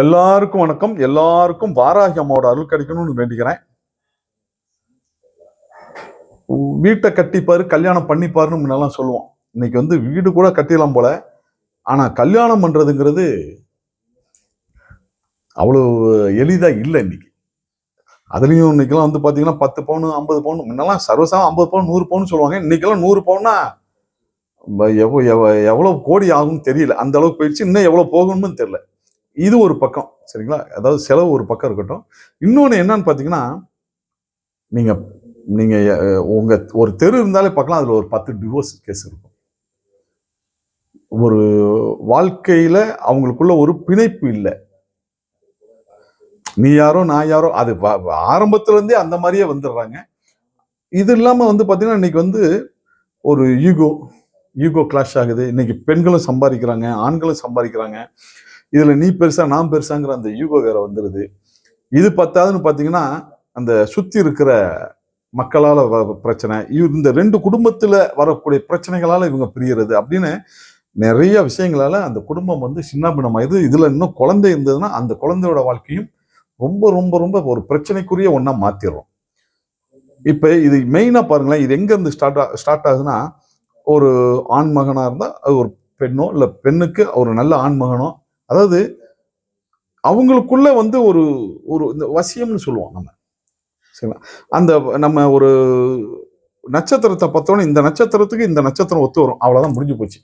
எல்லாருக்கும் வணக்கம். எல்லாருக்கும் வாராகி அம்மாவோட அருள் கிடைக்கணும்னு வேண்டிக்கிறேன். வீட்டை கட்டிப்பாரு கல்யாணம் பண்ணிப்பாருன்னு முன்னெல்லாம் சொல்லுவோம். இன்னைக்கு வந்து வீடு கூட கட்டிடலாம் போல. ஆனா கல்யாணம் பண்றதுங்கிறது அவ்வளோ எளிதா இல்லை இன்னைக்கு. அதுலேயும் இன்னைக்கெல்லாம் வந்து பார்த்தீங்கன்னா பத்து பவுன் ஐம்பது பவுன் முன்னெல்லாம் சர்வசாம ஐம்பது பவுன் நூறு பவுன் சொல்லுவாங்க. இன்னைக்கெல்லாம் நூறு பவுன்னா எவ்வளோ எவ்வளோ கோடி ஆகும்னு தெரியல. அந்த அளவுக்கு போயிடுச்சு. இன்னும் எவ்வளோ போகணும்னு தெரியல. இது ஒரு பக்கம் சரிங்களா? அதாவது செலவு ஒரு பக்கம் இருக்கட்டும். இன்னொன்று என்னன்னு பார்த்தீங்கன்னா நீங்கள் நீங்கள் உங்கள் ஒரு தெரு இருந்தாலே பார்க்கலாம் அதில் ஒரு பத்து டிவோர்ஸ் கேஸ் இருக்கும். ஒரு வாழ்க்கையில் அவங்களுக்குள்ள ஒரு பிணைப்பு இல்லை. நீ யாரோ நான் யாரோ அது வ- அந்த மாதிரியே வந்துடுறாங்க. இது இல்லாமல் வந்து பார்த்திங்கன்னா இன்னைக்கு வந்து ஒரு ஈகோ ஈகோ கிளாஷ் ஆகுது. இன்னைக்கு பெண்களும் சம்பாதிக்கிறாங்க ஆண்களும் சம்பாதிக்கிறாங்க. இதில் நீ பெருசா நான் பெருசாங்கிற அந்த யூகோ வேற வந்துடுது இது பத்தாதுன்னு பார்த்தீங்கன்னா அந்த சுற்றி இருக்கிற மக்களால் வ- பிரச்சனை இவ்- இந்த ரெண்டு குடும்பத்தில் வரக்கூடிய பிரச்சனைகளால் இவங்க பிரியறது அப்படின்னு நிறைய விஷயங்களால் அந்த குடும்பம் வந்து சின்னாபின்னமாயுது. இதில் இன்னும் குழந்தை இருந்ததுன்னா அந்த குழந்தையோட வாழ்க்கையும் ரொம்ப ரொம்ப ரொம்ப ஒரு பிரச்சனைக்குரிய ஒன்றா மாற்றிடுறோம் இப்போ இது மெயினாக பாருங்களேன் இது எங்கேருந்து ஸ்டார்ட் ஸ்டார்ட் ஆகுதுன்னா ஒரு ஆண் மகனாக இருந்தால் அது ஒரு பெண்ணோ இல்லை பெண்ணுக்கு ஒரு நல்ல ஆண் மகனோ அதாவது அவங்களுக்குள்ள வந்து ஒரு ஒரு இந்த வசியம்னு சொல்லுவோம் நம்ம. சரிங்களா? அந்த நம்ம ஒரு நட்சத்திரத்தை பார்த்தோன்னே இந்த நட்சத்திரத்துக்கு இந்த நட்சத்திரம் ஒத்து வரும். அவ்வளோதான் முடிஞ்சு போச்சு.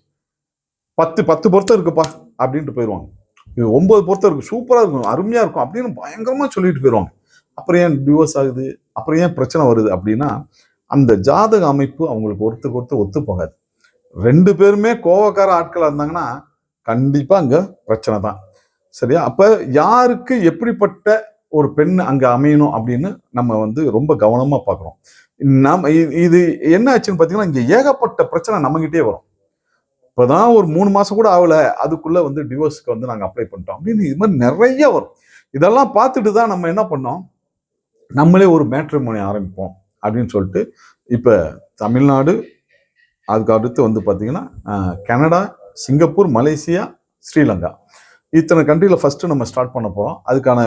பத்து பத்து பொருத்தம் இருக்குப்பா அப்படின்ட்டு போயிடுவாங்க இது ஒன்பது பொருத்தம் இருக்கு. சூப்பராக இருக்கும். அருமையாக இருக்கும் அப்படின்னு பயங்கரமாக சொல்லிட்டு போயிடுவாங்க அப்புறம் ஏன் டிவோர்ஸ் ஆகுது? அப்புறம் ஏன் பிரச்சனை வருது அப்படின்னா அந்த ஜாதக அமைப்பு அவங்களுக்கு ஒருத்தருக்கு ஒருத்தர் ஒத்து போகாது. ரெண்டு பேருமே கோவக்கார ஆட்களாக இருந்தாங்கன்னா கண்டிப்பாக அங்கே பிரச்சனை தான். சரியா? அப்போ யாருக்கு எப்படிப்பட்ட ஒரு பெண் அங்கே அமையணும் அப்படின்னு நம்ம வந்து ரொம்ப கவனமாக பார்க்குறோம் நம்ம இது என்ன ஆச்சுன்னு பார்த்தீங்கன்னா இங்கே ஏகப்பட்ட பிரச்சனை நம்மகிட்டே வரும். இப்போ தான் ஒரு மூணு மாதம் கூட ஆகல அதுக்குள்ளே வந்து டிவோர்ஸ்க்கு வந்து நாங்கள் அப்ளை பண்ணிட்டோம் அப்படின்னு இது மாதிரி நிறைய வரும். இதெல்லாம் பார்த்துட்டு தான் நம்ம என்ன பண்ணோம்? நம்மளே ஒரு மேட்ரிமோனி ஆரம்பிப்போம் அப்படின்னு சொல்லிட்டு இப்போ தமிழ்நாடு அதுக்கு அடுத்து வந்து பார்த்திங்கன்னா கனடா சிங்கப்பூர் மலேசியா ஸ்ரீலங்கா. இத்தனை கண்ட்ரியில் ஃபஸ்ட்டு நம்ம ஸ்டார்ட் பண்ண போகிறோம் அதுக்கான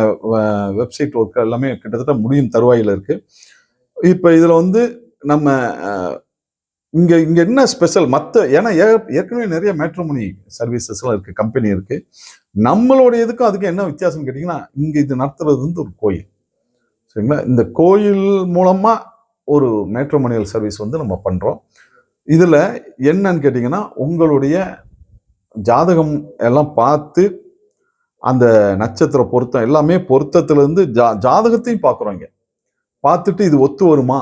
வெப்சைட் ஒர்க் எல்லாமே கிட்டத்தட்ட முடியும் தருவாயில் இருக்குது இப்போ இதில் வந்து நம்ம இங்கே இங்கே என்ன ஸ்பெஷல் மற்ற ஏன்னா ஏ- ஏற்கனவே நிறைய மேட்ரிமோனி சர்வீசஸ்லாம் இருக்குது கம்பெனி இருக்குது நம்மளுடைய இதுக்கும் அதுக்கும் என்ன வித்தியாசம் கேட்டிங்கன்னா இங்கே இது நடத்துறது வந்து ஒரு கோயில். சரிங்களா? இந்த கோயில் மூலமாக ஒரு மேட்ரிமோனியல் சர்வீஸ் வந்து நம்ம பண்ணுறோம் இதில் என்னன்னு கேட்டிங்கன்னா உங்களுடைய ஜாதகம் எல்லாம் பார்த்து அந்த நட்சத்திர பொருத்தம் எல்லாமே பொருத்தத்திலேருந்து ஜா ஜாதகத்தையும் பார்க்குறோம் பார்த்துட்டு இது ஒத்து வருமா?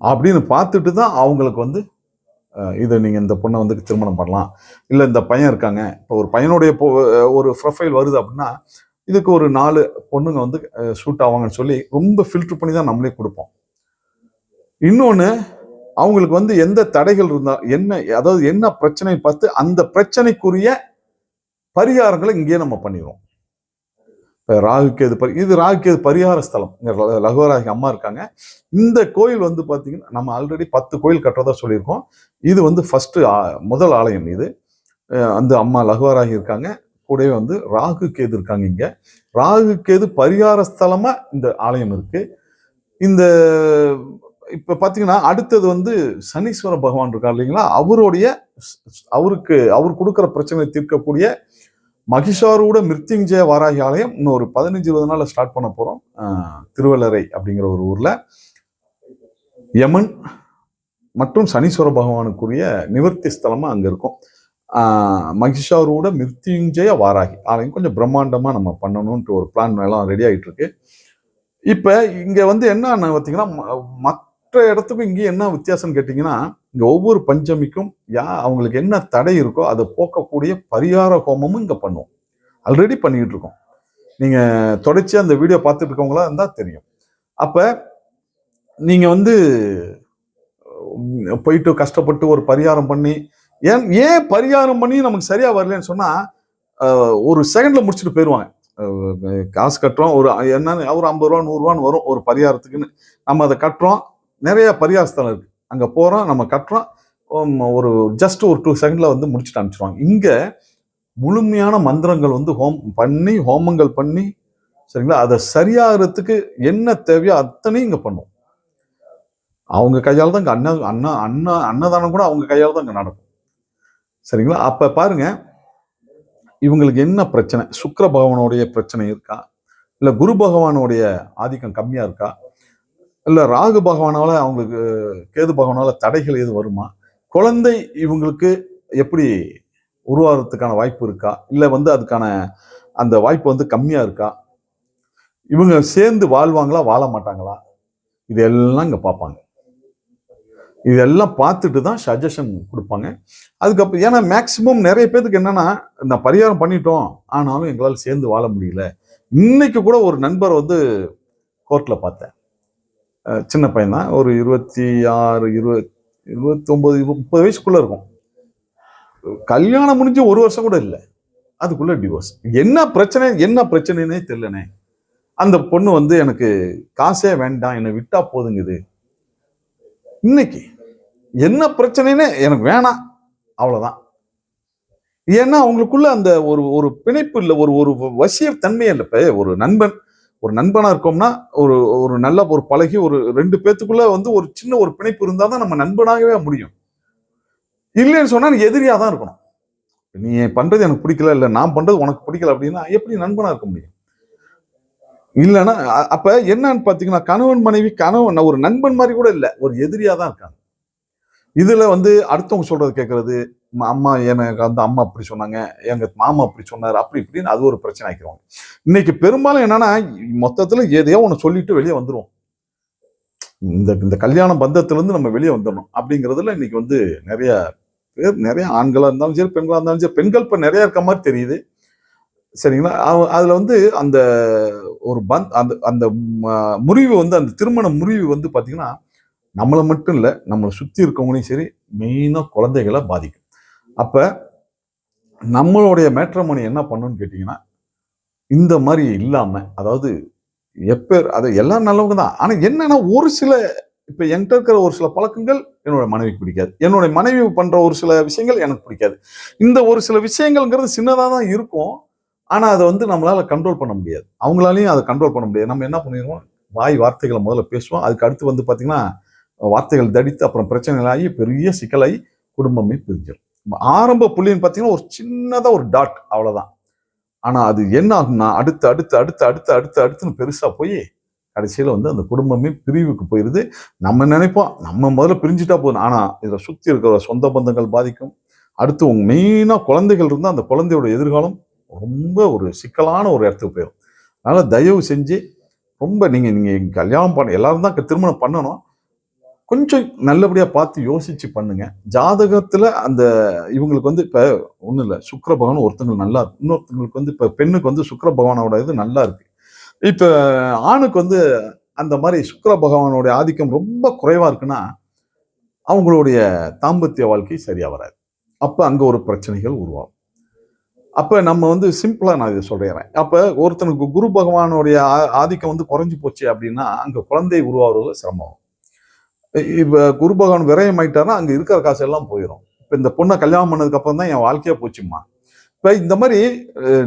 அப்படின்னு பார்த்துட்டு தான் அவங்களுக்கு வந்து இதை நீங்கள் இந்த பொண்ணை வந்து திருமணம் பண்ணலாம். இல்லை இந்த பையன் இருக்காங்க. இப்போ ஒரு பையனுடைய ஒரு ப்ரொஃபைல் வருது அப்படின்னா இதுக்கு ஒரு நாலு பொண்ணுங்க வந்து ஷூட் ஆவாங்கன்னு சொல்லி ரொம்ப ஃபில்ட்ரு பண்ணி தான் நம்மளே கொடுப்போம். இன்னொன்று அவங்களுக்கு வந்து எந்த தடைகள் இருந்தா என்ன அதாவது என்ன பிரச்சனை பார்த்து அந்த பிரச்சனைக்குரிய பரிகாரங்களை இங்கேயே நம்ம பண்ணிடுவோம் இப்போ ராகுக்கேது பரி இது ராகுக்கேது பரிகார ஸ்தலம். இங்கே லகுவராகி அம்மா இருக்காங்க. இந்த கோயில் வந்து பார்த்தீங்கன்னா நம்ம ஆல்ரெடி பத்து கோயில் கட்டுறதா சொல்லியிருக்கோம். இது வந்து ஃபஸ்ட்டு முதல் ஆலயம் இது. அந்த அம்மா லகுவராகி இருக்காங்க. கூடவே வந்து ராகு கேது இருக்காங்க இங்கே. ராகு கேது பரிகார ஸ்தலமாக இந்த ஆலயம் இருக்குது இந்த இப்போ பார்த்தீங்கன்னா அடுத்தது வந்து சனீஸ்வர பகவான் இருக்கார் இல்லைங்களா? அவருடைய அவருக்கு அவர் கொடுக்குற பிரச்சனையை தீர்க்கக்கூடிய மகிஷாரூட மிருத்யுஞ்சய வாராகி ஆலயம் இன்னும் ஒரு பதினஞ்சு இருபது நாளில் ஸ்டார்ட் பண்ண போகிறோம் திருவள்ளரை அப்படிங்கிற ஒரு ஊரில். யமன் மற்றும் சனீஸ்வர பகவானுக்குரிய நிவர்த்தி ஸ்தலமாக அங்கே இருக்கும். ஆஹ் மகிஷாரூட மிருத்யுஞ்சய வாராகி ஆலயம் கொஞ்சம் பிரம்மாண்டமாக நம்ம பண்ணணுன்ட்டு ஒரு பிளான் எல்லாம் ரெடி ஆகிட்டு இருக்கு இப்போ இங்கே வந்து என்ன பார்த்தீங்கன்னா ம- மற்ற இடத்துக்கும் இங்கே என்ன வித்தியாசம்னு கேட்டிங்கன்னா இங்கே ஒவ்வொரு பஞ்சமிக்கும் யா அவங்களுக்கு என்ன தடை இருக்கோ அதை போக்கக்கூடிய பரிகார ஹோமமும் இங்கே பண்ணுவோம். ஆல்ரெடி பண்ணிக்கிட்டு இருக்கோம். நீங்கள் தொடர்ச்சியாக அந்த வீடியோ பார்த்துட்டு இருக்கவங்களா இருந்தால் தெரியும். அப்போ நீங்கள் வந்து போயிட்டு கஷ்டப்பட்டு ஒரு பரிகாரம் பண்ணி ஏன் ஏன் பரிகாரம் பண்ணி நமக்கு சரியாக வரலன்னு சொன்னால் ஒரு செகண்டில் முடிச்சுட்டு போயிடுவாங்க காசு கட்டுறோம் ஒரு என்னன்னு ஒரு ஐம்பது ரூபா நூறுரூவான்னு வரும் ஒரு பரிகாரத்துக்குன்னு. நம்ம அதை கட்டுறோம் நிறைய பரிகார இருக்குது அங்கே போகிறோம் நம்ம கட்டுறோம் ஒரு ஜஸ்ட் ஒரு டூ செகண்டில் வந்து முடிச்சுட்டு அனுப்பிச்சிருவாங்க. இங்கே முழுமையான மந்திரங்கள் வந்து ஹோம் பண்ணி ஹோமங்கள் பண்ணி சரிங்களா? அதை சரியாகிறதுக்கு என்ன தேவையோ அத்தனையும் இங்கே பண்ணுவோம். அவங்க கையால் தான் இங்கே அன்ன அண்ணா அண்ணா அன்னதானம் கூட அவங்க கையால் தான் இங்கே நடக்கும். சரிங்களா? அப்போ பாருங்க இவங்களுக்கு என்ன பிரச்சனை? சுக்கர பகவானுடைய பிரச்சனை இருக்கா? இல்லை குரு பகவானுடைய ஆதிக்கம் கம்மியாக இருக்கா? இல்லை ராகு பகவானால் அவங்களுக்கு கேது பகவானால் தடைகள் எது வருமா? குழந்தை இவங்களுக்கு எப்படி உருவாகிறதுக்கான வாய்ப்பு இருக்கா? இல்லை வந்து அதுக்கான அந்த வாய்ப்பு வந்து கம்மியாக இருக்கா? இவங்க சேர்ந்து வாழ்வாங்களா வாழ மாட்டாங்களா? இதெல்லாம் இங்கே பார்ப்பாங்க. இதெல்லாம் பார்த்துட்டு தான் சஜஷன் கொடுப்பாங்க. அதுக்கப்புறம் ஏன்னா மேக்சிமம் நிறைய பேர்த்துக்கு என்னென்னா நான் பரிகாரம் பண்ணிட்டோம் ஆனாலும் எங்களால் சேர்ந்து வாழ முடியல. இன்னைக்கு கூட ஒரு நண்பர் வந்து கோர்ட்டில் பார்த்தேன். சின்ன பையன் தான். ஒரு இருபத்தி ஆறு இருபத் இருபத்தொம்போது முப்பது வயசுக்குள்ளே இருக்கும். கல்யாணம் முடிஞ்சு ஒரு வருஷம் கூட இல்லை. அதுக்குள்ளே டிவோர்ஸ் என்ன பிரச்சனை என்ன பிரச்சனைனே தெரியலனே அந்த பொண்ணு வந்து எனக்கு காசே வேண்டாம் என்னை விட்டா போதுங்குது. இன்னைக்கு என்ன பிரச்சனைன்னு எனக்கு வேணாம். அவ்வளோதான் ஏன்னா அவங்களுக்குள்ள அந்த ஒரு ஒரு பிணைப்பு இல்லை ஒரு ஒரு வசிய தன்மையே இல்லை. இப்போ ஒரு நண்பன் ஒரு நண்பனாக இருக்கோம்னா ஒரு ஒரு நல்ல ஒரு பழகி ஒரு ரெண்டு பேத்துக்குள்ள வந்து ஒரு சின்ன ஒரு பிணைப்பு இருந்தால் தான் நம்ம நண்பனாகவே முடியும். இல்லைன்னு சொன்னால் எதிரியாக தான் இருக்கணும். நீ பண்ணுறது எனக்கு பிடிக்கல இல்லை நான் பண்ணுறது உனக்கு பிடிக்கல அப்படின்னா எப்படி நண்பனாக இருக்க முடியும்? இல்லைன்னா அப்போ என்னன்னு பார்த்தீங்கன்னா கணவன் மனைவி கணவன் ஒரு நண்பன் மாதிரி கூட இல்லை ஒரு எதிரியாக தான் இருக்காங்க. இதில் வந்து அடுத்தவங்க சொல்கிறது கேட்குறது அம்மா எனக்கு வந்து அம்மா அப்படி சொன்னாங்க எங்க மாமா அப்படி சொன்னார் அப்படி இப்படின்னு அது ஒரு பிரச்சனை ஆக்கிடுவாங்க இன்னைக்கு பெரும்பாலும் என்னன்னா மொத்தத்துல எதையோ ஒன்று சொல்லிட்டு வெளியே வந்துடும் இந்த இந்த கல்யாண பந்தத்திலேருந்து நம்ம வெளியே வந்துடணும் அப்படிங்கிறதுல இன்னைக்கு வந்து நிறைய பேர் நிறைய ஆண்களாக இருந்தாலும் சரி பெண்களாக இருந்தாலும் சரி பெண்கள் இப்போ நிறைய இருக்க மாதிரி தெரியுது. சரிங்களா? அதில் வந்து அந்த ஒரு பந்த் அந்த அந்த முறிவு வந்து அந்த திருமண முறிவு வந்து பார்த்தீங்கன்னா நம்மளை மட்டும் இல்லை நம்மளை சுற்றி இருக்கவங்களையும் சரி மெயினாக குழந்தைகளை பாதிக்கும். அப்போ நம்மளுடைய மேட்ரமணி என்ன பண்ணுன்னு கேட்டிங்கன்னா இந்த மாதிரி இல்லாமல் அதாவது எப்பேர் அது எல்லாம் நல்லவங்க தான். ஆனால் என்னென்னா ஒரு சில இப்போ என்கிட்ட இருக்கிற ஒரு சில பழக்கங்கள் என்னோட மனைவிக்கு பிடிக்காது. என்னோட மனைவி பண்ணுற ஒரு சில விஷயங்கள் எனக்கு பிடிக்காது. இந்த ஒரு சில விஷயங்கள்ங்கிறது சின்னதாக தான் இருக்கும். ஆனால் அதை வந்து நம்மளால் கண்ட்ரோல் பண்ண முடியாது. அவங்களாலையும் அதை கண்ட்ரோல் பண்ண முடியாது. நம்ம என்ன பண்ணிடுவோம்? வாய் வார்த்தைகளை முதல்ல பேசுவோம். அதுக்கு அடுத்து வந்து பார்த்திங்கன்னா வார்த்தைகள் தடித்து அப்புறம் பிரச்சனைகளாகி பெரிய சிக்கலாகி குடும்பமே பிரிஞ்சிடும் ஆரம்ப புள்ளின்னு பார்த்தீங்கன்னா ஒரு சின்னதாக ஒரு டாட் அவ்வளோதான் ஆனால் அது என்ன ஆகும்னா அடுத்து அடுத்து அடுத்து அடுத்து அடுத்து அடுத்துன்னு பெருசாக போய் கடைசியில் வந்து அந்த குடும்பமே பிரிவுக்கு போயிடுது நம்ம நினைப்போம் நம்ம முதல்ல பிரிஞ்சுட்டா போதும். ஆனால் இதில் சுற்றி இருக்கிற சொந்த பந்தங்கள் பாதிக்கும். அடுத்து உங்க மெயினாக குழந்தைகள் இருந்தால் அந்த குழந்தையோட எதிர்காலம் ரொம்ப ஒரு சிக்கலான ஒரு இடத்துக்கு போயிடும் அதனால் தயவு செஞ்சு ரொம்ப நீங்கள் நீங்கள் கல்யாணம் பண்ண எல்லாரும் தான் திருமணம் பண்ணணும். கொஞ்சம் நல்லபடியாக பார்த்து யோசிச்சு பண்ணுங்க. ஜாதகத்தில் அந்த இவங்களுக்கு வந்து இப்போ ஒன்றும் இல்லை சுக்கர பகவான் ஒருத்தங்களுக்கு நல்லா இருக்கு. இன்னொருத்தங்களுக்கு வந்து இப்போ பெண்ணுக்கு வந்து சுக்கர பகவானோட இது நல்லா இருக்கு. இப்போ ஆணுக்கு வந்து அந்த மாதிரி சுக்கர பகவானுடைய ஆதிக்கம் ரொம்ப குறைவாக இருக்குன்னா அவங்களுடைய தாம்பத்திய வாழ்க்கை சரியாக வராது. அப்போ அங்கே ஒரு பிரச்சனைகள் உருவாகும். அப்போ நம்ம வந்து சிம்பிளாக நான் இதை சொல்கிறேன் அப்போ ஒருத்தனுக்கு குரு பகவானுடைய ஆ- ஆதிக்கம் வந்து குறைஞ்சி போச்சு அப்படின்னா அங்கே குழந்தை உருவாகிறது சிரமம் இப்போ குரு பகவான் விரயம் ஆயிட்டாருன்னா அங்கே இருக்கிற காசு எல்லாம் போயிடும் இப்போ இந்த பொண்ணை கல்யாணம் பண்ணதுக்கு அப்புறம் தான் என் வாழ்க்கையே போச்சுமா இப்போ இந்த மாதிரி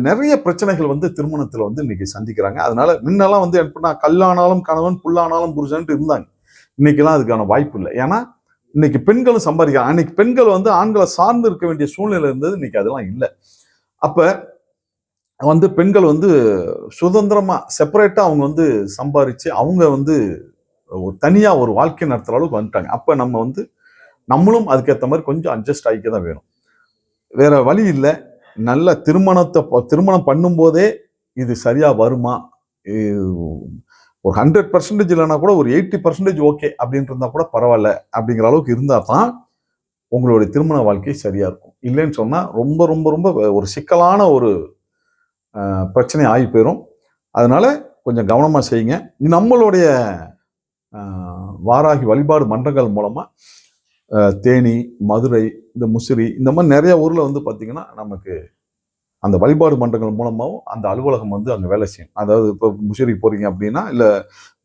நிறைய பிரச்சனைகள் வந்து திருமணத்தில் வந்து இன்னைக்கு சந்திக்கிறாங்க. அதனால முன்னெல்லாம் வந்து எப்படின்னா கல்லானாலும் கணவன் புல்லானாலும் புருஷன்ட்டு இருந்தாங்க. இன்னைக்கெல்லாம் அதுக்கான வாய்ப்பு இல்லை. ஏன்னா இன்னைக்கு பெண்களும் சம்பாதிக்கிறாங்க. அன்னைக்கு பெண்கள் வந்து ஆண்களை சார்ந்து இருக்க வேண்டிய சூழ்நிலை இருந்தது இன்னைக்கு அதெல்லாம் இல்லை. அப்போ வந்து பெண்கள் வந்து சுதந்திரமாக செப்பரேட்டாக அவங்க வந்து சம்பாதிச்சு அவங்க வந்து ஒரு தனியாக ஒரு வாழ்க்கை நடத்துகிற அளவுக்கு வந்துட்டாங்க. அப்போ நம்ம வந்து நம்மளும் அதுக்கேற்ற மாதிரி கொஞ்சம் அட்ஜஸ்ட் ஆகிக்க தான் வேணும். வேற வழி இல்லை. நல்ல திருமணத்தை திருமணம் பண்ணும்போதே இது சரியாக வருமா? இது ஒரு ஹண்ட்ரட் பர்சன்டேஜ் இல்லைன்னா கூட ஒரு எயிட்டி பர்சன்டேஜ் ஓகே அப்படின்ட்டு இருந்தால் கூட பரவாயில்ல அப்படிங்கிற அளவுக்கு இருந்தால் தான் உங்களுடைய திருமண வாழ்க்கை சரியாக இருக்கும். இல்லைன்னு சொன்னால் ரொம்ப ரொம்ப ரொம்ப ஒரு சிக்கலான ஒரு பிரச்சனை ஆகி போயிடும் அதனால் கொஞ்சம் கவனமாக செய்யுங்க. நம்மளுடைய வாராகி வழிபாடு மன்றங்கள் மூலமாக தேனி மதுரை இந்த முசிறி இந்த மாதிரி நிறைய ஊரில் வந்து பார்த்திங்கன்னா நமக்கு அந்த வழிபாடு மன்றங்கள் மூலமாகவும் அந்த அலுவலகம் வந்து அங்கே வேலை செய்யும். அதாவது இப்போ முசிறி போகிறீங்க அப்படின்னா இல்லை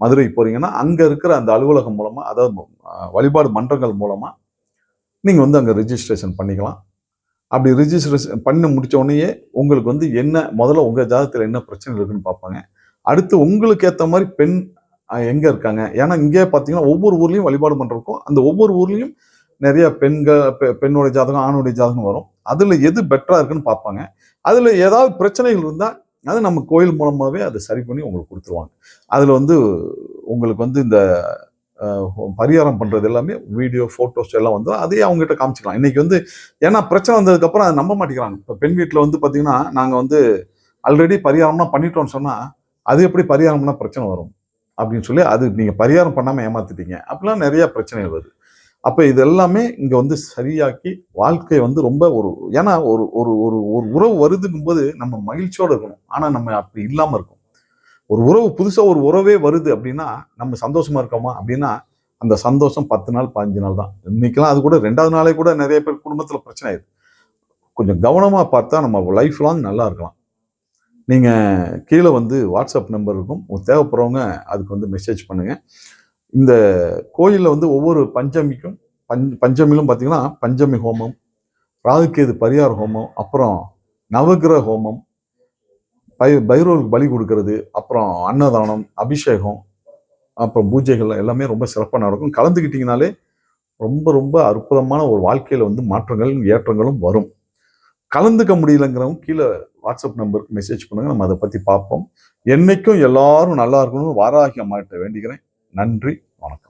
மதுரை போகிறீங்கன்னா அங்கே இருக்கிற அந்த அலுவலகம் மூலமாக அதாவது வழிபாடு மன்றங்கள் மூலமாக நீங்கள் வந்து அங்கே ரிஜிஸ்ட்ரேஷன் பண்ணிக்கலாம். அப்படி ரிஜிஸ்ட்ரேஷன் பண்ணி முடித்தோடனேயே உங்களுக்கு வந்து என்ன முதல்ல உங்கள் ஜாதகத்தில் என்ன பிரச்சனை இருக்குன்னு பார்ப்பாங்க. அடுத்து உங்களுக்கு ஏற்ற மாதிரி பெண் எங்கே இருக்காங்க? ஏன்னா இங்கே பார்த்தீங்கன்னா ஒவ்வொரு ஊர்லேயும் வழிபாடு பண்றதுக்கும் அந்த ஒவ்வொரு ஊர்லேயும் நிறைய பெண்கள் பெண்ணுடைய ஜாதகம் ஆணுடைய ஜாதகம் வரும். அதில் எது பெட்டராக இருக்குன்னு பார்ப்பாங்க. அதில் ஏதாவது பிரச்சனைகள் இருந்தால் அது நம்ம கோயில் மூலமாகவே அதை சரி பண்ணி உங்களுக்கு கொடுத்துருவாங்க. அதில் வந்து உங்களுக்கு வந்து இந்த பரிகாரம் பண்ணுறது எல்லாமே வீடியோ ஃபோட்டோஸ் எல்லாம் வந்து அதையே அவங்ககிட்ட காமிச்சிக்கலாம். இன்றைக்கி வந்து ஏன்னா பிரச்சனை வந்ததுக்கப்புறம் அதை நம்ப மாட்டேங்கிறாங்க இப்போ பெண் வீட்டில் வந்து பார்த்திங்கன்னா நாங்கள் வந்து ஆல்ரெடி பரிகாரம்லாம் பண்ணிட்டோம்னு சொன்னால் அது எப்படி பரிகாரம்னா பிரச்சனை வரும்? அப்படின்னு சொல்லி அது நீங்கள் பரிகாரம் பண்ணாமல் ஏமாத்திட்டீங்க. அப்படிலாம் நிறையா பிரச்சனைகள் வருது. அப்போ இது எல்லாமே இங்கே வந்து சரியாக்கி வாழ்க்கை வந்து ரொம்ப ஒரு ஏன்னா ஒரு ஒரு ஒரு ஒரு உறவு வருதுங்கும் போது நம்ம மகிழ்ச்சியோடு இருக்கணும். ஆனால் நம்ம அப்படி இல்லாமல் இருக்கும். ஒரு உறவு புதுசாக ஒரு உறவே வருது அப்படின்னா நம்ம சந்தோஷமாக இருக்கோமா அப்படின்னா அந்த சந்தோஷம் பத்து நாள் பதினஞ்சு நாள் தான். இன்னைக்கெல்லாம் அது கூட ரெண்டாவது நாளே கூட நிறைய பேர் குடும்பத்தில் பிரச்சனை ஆயிடுது. கொஞ்சம் கவனமாக பார்த்தா நம்ம லைஃப் லாங் நல்லா இருக்கலாம். நீங்கள் கீழே வந்து வாட்ஸ்அப் நம்பர் இருக்கும். தேவைப்படுறவங்க அதுக்கு வந்து மெசேஜ் பண்ணுங்கள் இந்த கோயிலில் வந்து ஒவ்வொரு பஞ்சமிக்கும் பஞ் பஞ்சமிலும் பார்த்தீங்கன்னா பஞ்சமி ஹோமம் ராகுகேது பரியார் ஹோமம் அப்புறம் நவகிரக ஹோமம் பை பைரவருக்கு பலி கொடுக்கறது அப்புறம் அன்னதானம் அபிஷேகம் அப்புறம் பூஜைகள் எல்லாமே ரொம்ப சிறப்பாக நடக்கும். கலந்துக்கிட்டிங்கனாலே ரொம்ப ரொம்ப அற்புதமான ஒரு வாழ்க்கையில் வந்து மாற்றங்களும் ஏற்றங்களும் வரும். கலந்துக்க முடியலங்கிறவங்க கீழே வாட்ஸ்அப் நம்பருக்கு மெசேஜ் பண்ணுங்கள் நம்ம அதை பற்றி பார்ப்போம். என்னைக்கும் எல்லாரும் நல்லா இருக்கணும்னு வாராகி மாட்ட வேண்டிக்கிறேன். நன்றி. வணக்கம்.